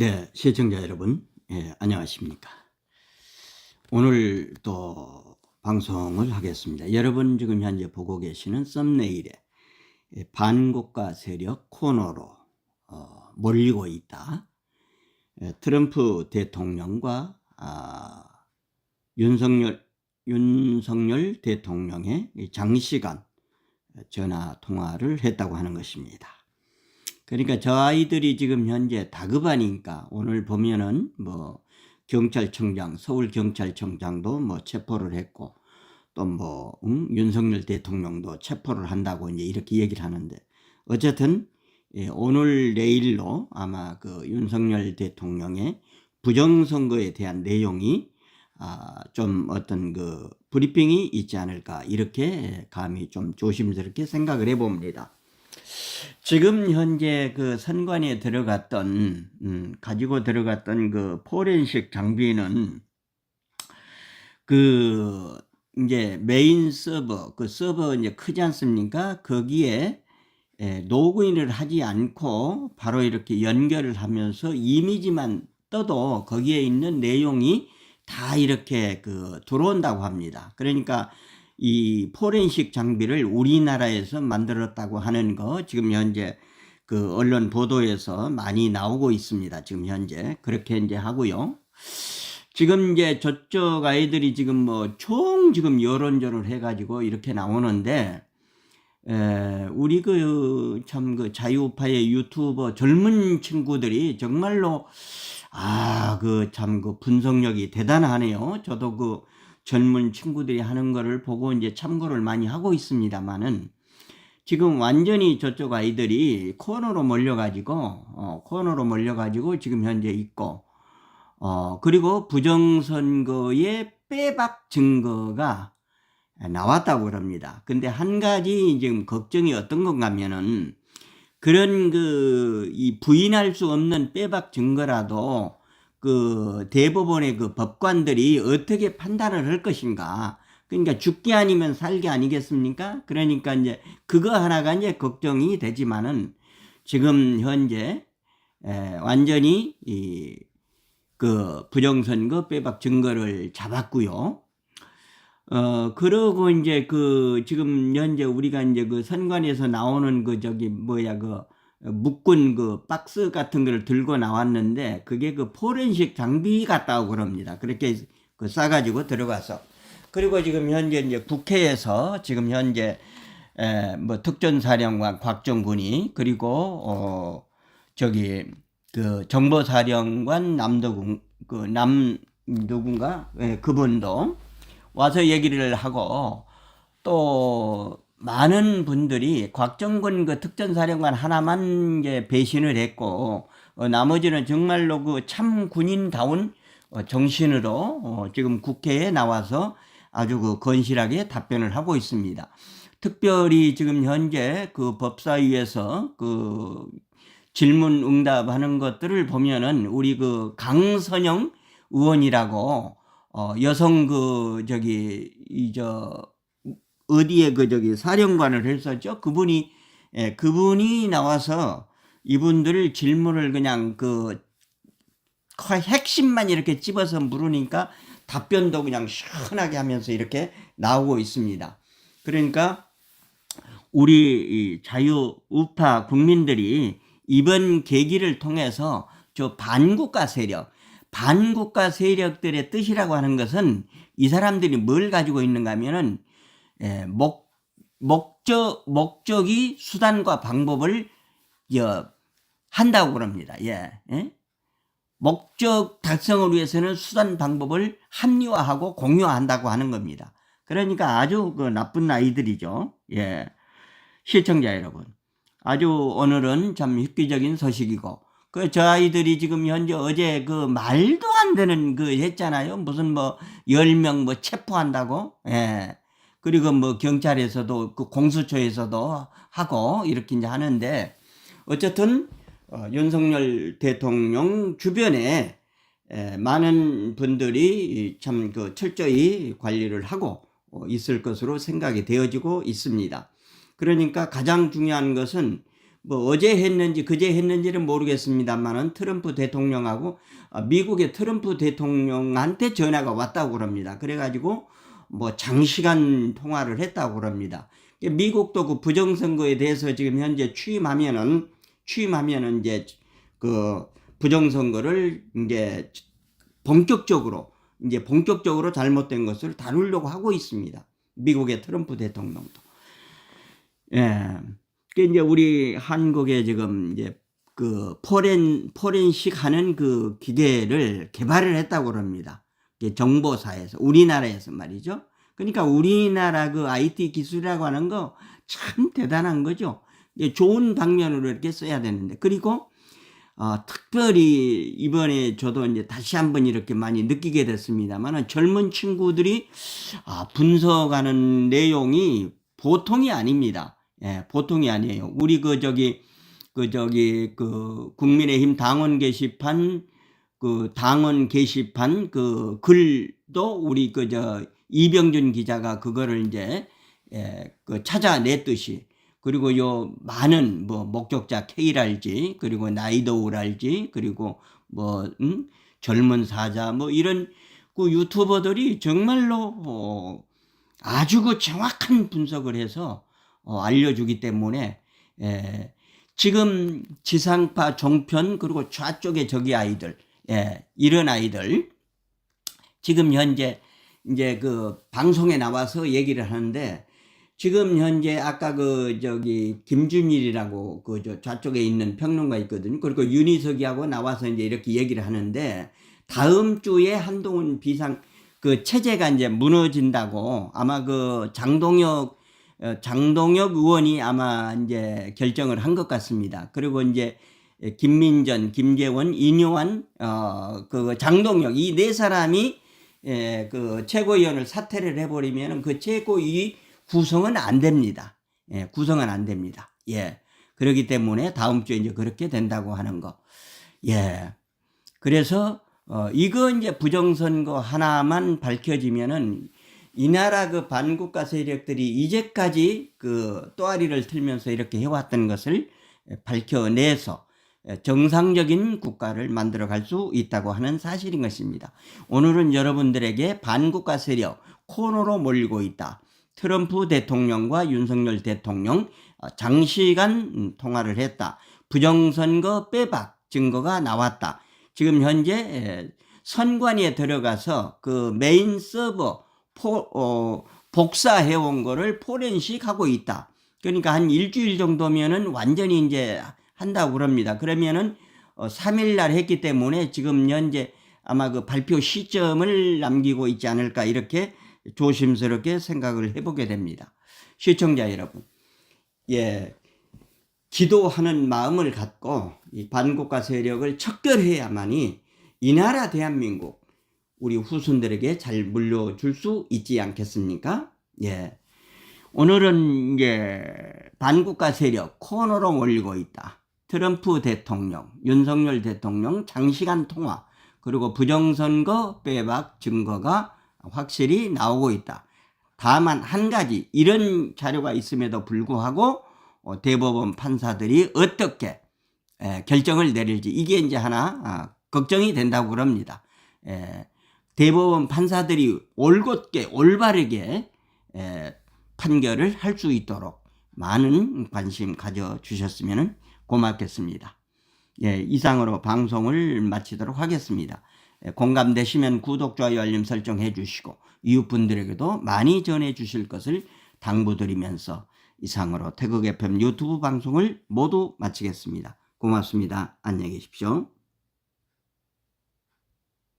네, 시청자 여러분, 예, 안녕하십니까. 오늘 또 방송을 하겠습니다. 여러분 지금 현재 보고 계시는 썸네일에 예, 반국가 세력 코너로 어, 몰리고 있다. 예, 트럼프 대통령과 아, 윤석열 윤석열 대통령의 이 장시간 전화 통화를 했다고 하는 것입니다. 그러니까 저 아이들이 지금 현재 다급하니까 오늘 보면은 뭐 경찰청장, 서울경찰청장도 뭐 체포를 했고 또뭐 윤석열 대통령도 체포를 한다고 이제 이렇게 얘기를 하는데 어쨌든 예, 오늘 내일로 아마 그 윤석열 대통령의 부정선거에 대한 내용이 아, 좀 어떤 그 브리핑이 있지 않을까 이렇게 감히 좀 조심스럽게 생각을 해봅니다. 지금 현재 그 선관에 들어갔던 음, 가지고 들어갔던 그 포렌식 장비는 그 이제 메인 서버 그 서버 이제 크지 않습니까? 거기에 에, 로그인을 하지 않고 바로 이렇게 연결을 하면서 이미지만 떠도 거기에 있는 내용이 다 이렇게 그 들어온다고 합니다. 그러니까 이 포렌식 장비를 우리나라에서 만들었다고 하는 거 지금 현재 그 언론 보도에서 많이 나오고 있습니다. 지금 현재 그렇게 이제 하고요. 지금 이제 저쪽 아이들이 지금 뭐 총 지금 여론전을 해가지고 이렇게 나오는데 에, 우리 그 참그 자유파의 유튜버 젊은 친구들이 정말로 아 그 참그 분석력이 대단하네요. 저도 그 젊은 친구들이 하는 거를 보고 이제 참고를 많이 하고 있습니다만은 지금 완전히 저쪽 아이들이 코너로 몰려가지고 어, 코너로 몰려가지고 지금 현재 있고 어, 그리고 부정선거의 빼박 증거가 나왔다고 그럽니다. 근데 한 가지 지금 걱정이 어떤 건가 하면은 그런 그 이 부인할 수 없는 빼박 증거라도 그 대법원의 그 법관들이 어떻게 판단을 할 것인가. 그러니까 죽기 아니면 살기 아니겠습니까? 그러니까 이제 그거 하나가 이제 걱정이 되지만은 지금 현재 에, 완전히 이 그 부정선거 빼박 증거를 잡았고요. 어 그러고 이제 그 지금 현재 우리가 이제 그 선관에서 나오는 그 저기 뭐야 그 묶은 그 박스 같은 걸 들고 나왔는데 그게 그 포렌식 장비 같다고 그럽니다. 그렇게 그 싸가지고 들어가서 그리고 지금 현재 이제 국회에서 지금 현재 에, 뭐 특전사령관 곽정군이 그리고 어 저기 그 정보사령관 남도군 그남 누군가 예, 그분도 와서 얘기를 하고 또 많은 분들이 곽정근 그 특전사령관 하나만 이제 배신을 했고 어, 나머지는 정말로 그 참 군인다운 어, 정신으로 어, 지금 국회에 나와서 아주 그 건실하게 답변을 하고 있습니다. 특별히 지금 현재 그 법사위에서 그 질문 응답하는 것들을 보면은 우리 그 강선영 의원이라고 어 여성 그 저기 이 저 어디에 그 저기 사령관을 했었죠. 그분이 예, 그분이 나와서 이분들을 질문을 그냥 그 핵심만 이렇게 집어서 물으니까 답변도 그냥 시원하게 하면서 이렇게 나오고 있습니다. 그러니까 우리 자유 우파 국민들이 이번 계기를 통해서 저 반국가 세력, 반국가 세력들의 뜻이라고 하는 것은 이 사람들이 뭘 가지고 있는가 하면은 예, 목, 목적, 목적이 수단과 방법을 여, 한다고 그럽니다. 예, 예? 목적 달성을 위해서는 수단 방법을 합리화하고 공유한다고 하는 겁니다. 그러니까 아주 그 나쁜 아이들이죠. 예. 시청자 여러분. 아주 오늘은 참 획기적인 소식이고, 그 저 아이들이 지금 현재 어제 그 말도 안 되는 그 했잖아요. 무슨 뭐 10명 뭐 체포한다고. 예. 그리고 뭐 경찰에서도 그 공수처에서도 하고 이렇게 이제 하는데 어쨌든 어, 윤석열 대통령 주변에 에, 많은 분들이 참 그 철저히 관리를 하고 어, 있을 것으로 생각이 되어지고 있습니다. 그러니까 가장 중요한 것은 뭐 어제 했는지 그제 했는지는 모르겠습니다만은 트럼프 대통령하고 아, 미국의 트럼프 대통령한테 전화가 왔다고 그럽니다. 그래가지고 뭐 장시간 통화를 했다고 그럽니다. 미국도 그 부정선거에 대해서 지금 현재 취임하면은 취임하면은 이제 그 부정선거를 이제 본격적으로 이제 본격적으로 잘못된 것을 다루려고 하고 있습니다. 미국의 트럼프 대통령도. 예. 그 이제 우리 한국에 지금 이제 그 포렌 포렌식 하는 그 기계를 개발을 했다고 그럽니다. 정보사에서 우리나라에서 말이죠. 그러니까 우리나라 그 IT 기술이라고 하는 거 참 대단한 거죠. 좋은 방면으로 이렇게 써야 되는데 그리고 어, 특별히 이번에 저도 이제 다시 한번 이렇게 많이 느끼게 됐습니다만 젊은 친구들이 아, 분석하는 내용이 보통이 아닙니다. 예, 보통이 아니에요. 우리 그 저기 그 저기 그 국민의힘 당원 게시판 그 당원 게시판 그 글도 우리 그 저 이병준 기자가 그거를 이제 예, 그 찾아냈듯이 그리고 요 많은 뭐 목격자 K랄지 그리고 나이도우랄지 그리고 뭐 음? 젊은 사자 뭐 이런 그 유튜버들이 정말로 어, 아주 그 정확한 분석을 해서 어, 알려주기 때문에 예, 지금 지상파 종편 그리고 좌쪽에 저기 아이들 예, 이런 아이들 지금 현재 이제 그 방송에 나와서 얘기를 하는데 지금 현재 아까 그 저기 김준일이라고 그 저 좌쪽에 있는 평론가 있거든요. 그리고 윤희석이하고 나와서 이제 이렇게 얘기를 하는데 다음 주에 한동훈 비상 그 체제가 이제 무너진다고 아마 그 장동혁 어, 장동혁 의원이 아마 이제 결정을 한 것 같습니다. 그리고 이제 김민전, 김재원, 이뇨한, 어, 그 장동혁 이 네 사람이 예, 그 최고위원을 사퇴를 해버리면 그 최고위 구성은 안 됩니다. 예, 구성은 안 됩니다. 예. 그렇기 때문에 다음 주에 이제 그렇게 된다고 하는 거. 예. 그래서, 어, 이거 이제 부정선거 하나만 밝혀지면은 이 나라 그 반국가 세력들이 이제까지 그 또아리를 틀면서 이렇게 해왔던 것을 밝혀내서 정상적인 국가를 만들어 갈 수 있다고 하는 사실인 것입니다. 오늘은 여러분들에게 반국가 세력 코너로 몰리고 있다. 트럼프 대통령과 윤석열 대통령 어, 장시간 통화를 했다. 부정선거 빼박 증거가 나왔다. 지금 현재 선관위에 들어가서 그 메인 서버 포, 어, 복사해온 거를 포렌식 하고 있다. 그러니까 한 일주일 정도면은 완전히 이제 한다고 그럽니다. 그러면은 어, 3일 날 했기 때문에 지금 현재 아마 그 발표 시점을 남기고 있지 않을까 이렇게 조심스럽게 생각을 해보게 됩니다. 시청자 여러분, 예, 기도하는 마음을 갖고 이 반국가 세력을 척결해야만이 이 나라 대한민국 우리 후손들에게 잘 물려줄 수 있지 않겠습니까? 예. 오늘은 이제 반국가 세력 코너로 몰리고 있다. 트럼프 대통령, 윤석열 대통령 장시간 통화, 그리고 부정선거 빼박 증거가 확실히 나오고 있다. 다만 한 가지 이런 자료가 있음에도 불구하고 어, 대법원 판사들이 어떻게 에, 결정을 내릴지 이게 이제 하나 아, 걱정이 된다고 그럽니다. 에, 대법원 판사들이 올곧게 올바르게 에, 판결을 할 수 있도록 많은 관심 가져 주셨으면 고맙겠습니다. 예, 이상으로 방송을 마치도록 하겠습니다. 예, 공감되시면 구독, 좋아요, 알림 설정해 주시고 이웃분들에게도 많이 전해 주실 것을 당부드리면서 이상으로 태극 FM 유튜브 방송을 모두 마치겠습니다. 고맙습니다. 안녕히 계십시오.